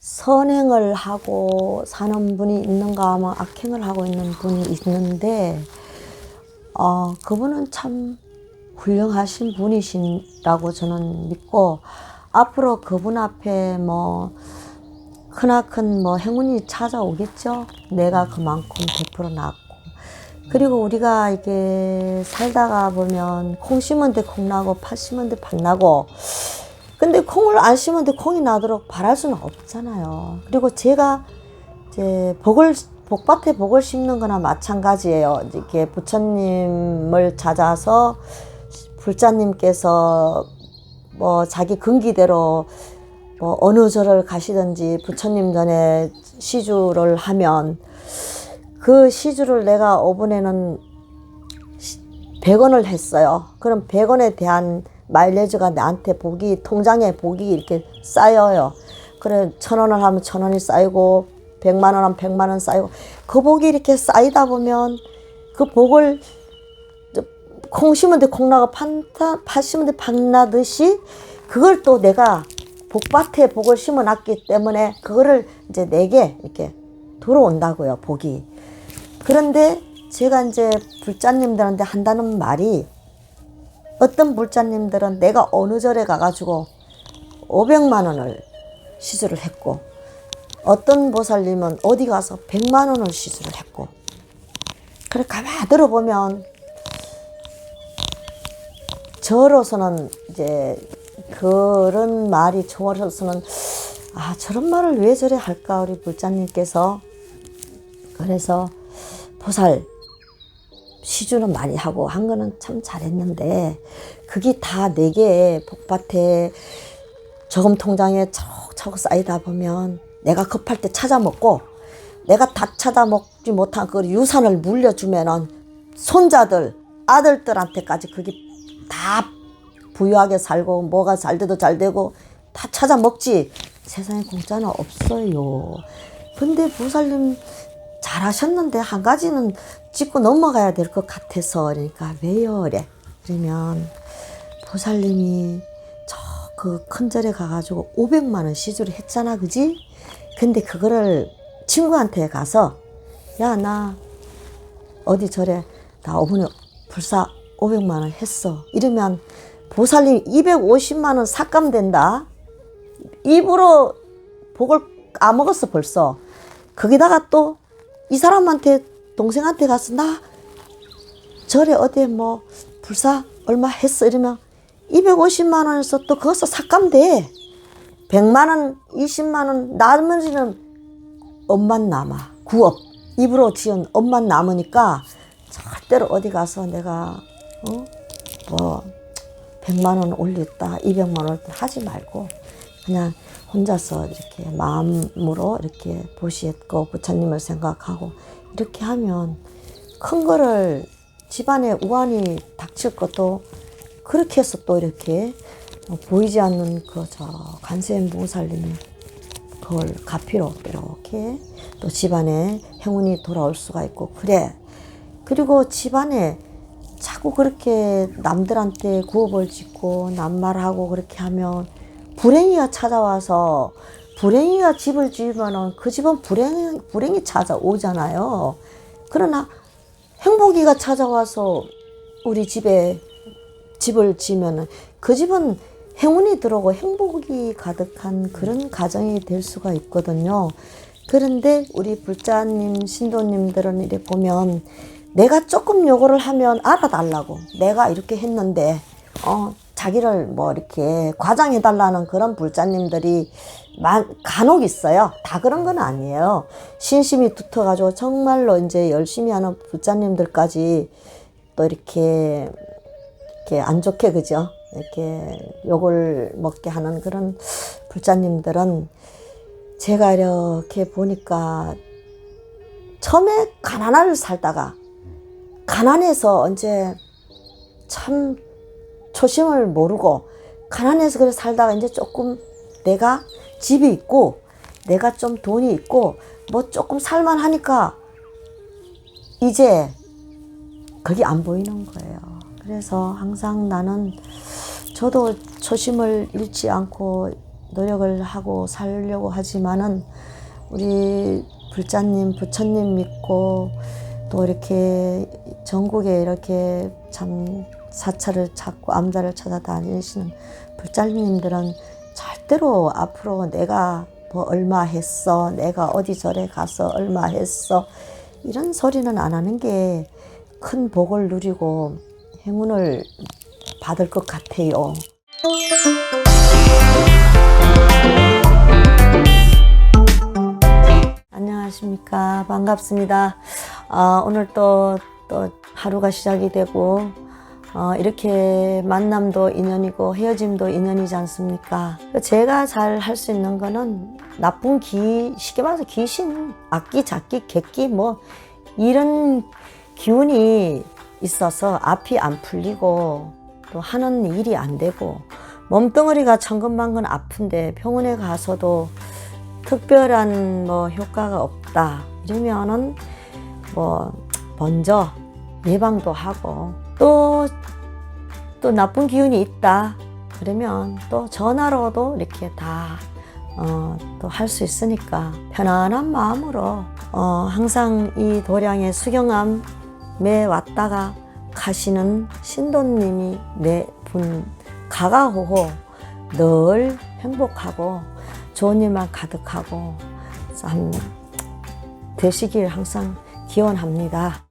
선행을 하고 사는 분이 있는가 하면 악행을 하고 있는 분이 있는데 어, 그분은 참 훌륭하신 분이시라고 저는 믿고 앞으로 그분 앞에 뭐 크나큰 뭐 행운이 찾아오겠죠. 내가 그만큼 베풀어 놨고 그리고 우리가 이게 살다가 보면 콩 심은 데 콩 나고 팥 심은 데 팥 나고 근데 콩을 안 심은 데 콩이 나도록 바랄 수는 없잖아요. 그리고 제가 이제 복을 복밭에 복을 심는 거나 마찬가지예요. 이렇게 부처님을 찾아서 불자님께서 뭐 자기 근기대로 뭐 어느 절을 가시든지 부처님 전에 시주를 하면 그 시주를 내가 5분에는 100원을 했어요. 그럼 100원에 대한 마일리지가 나한테 복이 통장에 복이 이렇게 쌓여요. 그래 천 원을 하면 천 원이 쌓이고 백만 원 하면 백만 원 쌓이고 그 복이 이렇게 쌓이다 보면 그 복을 저콩 심은 데 콩 나고 판타 팥 심은 데 팥 나듯이 그걸 또 내가 복밭에 복을 심어 놨기 때문에 그거를 이제 내게 이렇게 들어온다고요 복이 그런데 제가 이제 불자님들한테 한다는 말이 어떤 불자님들은 내가 어느 절에 가가지고 500만 원을 시주를 했고 어떤 보살님은 어디 가서 100만 원을 시주를 했고 그래 가만 들어보면 저로서는 이제 그런 말이 저로서는 아 저런 말을 왜 저래 할까 우리 불자님께서. 그래서 보살 시주는 많이 하고 한 거는 참 잘했는데 그게 다 내게 복밭에 저금 통장에 척척 쌓이다 보면 내가 급할 때 찾아 먹고 내가 다 찾아 먹지 못한 그 유산을 물려주면은 손자들 아들들한테까지 그게 다 부유하게 살고 뭐가 잘 돼도 잘 되고 다 찾아 먹지 세상에 공짜는 없어요. 근데 부살님 잘하셨는데 한 가지는 짚고 넘어가야 될 것 같아서 그러니까 왜요? 그래. 그러면 보살님이 저 그 큰 절에 가가지고 500만 원 시주를 했잖아, 그지? 근데 그거를 친구한테 가서 야 나 어디 절에 나 어머니 불사 500만 원 했어. 이러면 보살님 250만 원 삭감된다. 입으로 복을 까먹었어 벌써. 거기다가 또 이 사람한테 동생한테 가서 나 절에 어디 뭐 불사 얼마 했어? 이러면 250만 원에서 또 거기서 삭감돼. 100만 원 20만 원 나머지는 엄만 남아. 구업 입으로 지은 엄만 남으니까 절대로 어디 가서 내가 어 뭐 100만 원 올렸다 200만 원 하지 말고 그냥 혼자서 이렇게 마음으로 이렇게 보시했고 부처님을 생각하고 이렇게 하면 큰 거를 집안에 우환이 닥칠 것도 그렇게 해서 또 이렇게 보이지 않는 그 저 간세음 보살님이 그걸 가피로 이렇게 또 집안에 행운이 돌아올 수가 있고 그래. 그리고 집안에 자꾸 그렇게 남들한테 구업을 짓고 남말하고 그렇게 하면 불행이가 찾아와서 불행이가 집을 지으면은 그 집은 불행 불행이 찾아오잖아요. 그러나 행복이가 찾아와서 우리 집에 집을 지면은 그 집은 행운이 들어오고 행복이 가득한 그런 가정이 될 수가 있거든요. 그런데 우리 불자님, 신도님들은 이래 보면 내가 조금 요구를 하면 알아달라고 내가 이렇게 했는데 어 자기를 뭐 이렇게 과장해 달라는 그런 불자님들이 만, 간혹 있어요. 다 그런 건 아니에요. 신심이 붙어가지고 정말로 이제 열심히 하는 불자님들까지 또 이렇게 이렇게 안 좋게 그죠? 이렇게 욕을 먹게 하는 그런 불자님들은 제가 이렇게 보니까 처음에 가난하를 살다가 가난해서 이제 참 초심을 모르고 가난해서 그래 살다가 이제 조금 내가 집이 있고 내가 좀 돈이 있고 뭐 조금 살만 하니까 이제 그게 안 보이는 거예요. 그래서 항상 나는 저도 초심을 잃지 않고 노력을 하고 살려고 하지만은 우리 불자님, 부처님 믿고 또 이렇게 전국에 이렇게 참 사찰을 찾고 암자를 찾아다니시는 불자님들은 절대로 앞으로 내가 뭐 얼마 했어, 내가 어디 절에 가서 얼마 했어 이런 소리는 안 하는 게 큰 복을 누리고 행운을 받을 것 같아요. 안녕하십니까. 반갑습니다. 아, 오늘 또, 또 하루가 시작이 되고, 어, 이렇게 만남도 인연이고 헤어짐도 인연이지 않습니까? 제가 잘 할 수 있는 거는 나쁜 기, 쉽게 말해서 귀신, 악기, 작기, 객기, 뭐, 이런 기운이 있어서 앞이 안 풀리고 또 하는 일이 안 되고 몸뚱어리가 천근만근 아픈데 병원에 가서도 특별한 뭐 효과가 없다 이러면은 뭐 먼저 예방도 하고 또 또 나쁜 기운이 있다 그러면 또 전화로도 이렇게 다 어, 또 할 수 있으니까 편안한 마음으로 어, 항상 이 도량의 수경암에 왔다가 가시는 신도님이 내분 가가호호 늘 행복하고 좋은 일만 가득하고 참 되시길 항상 기원합니다.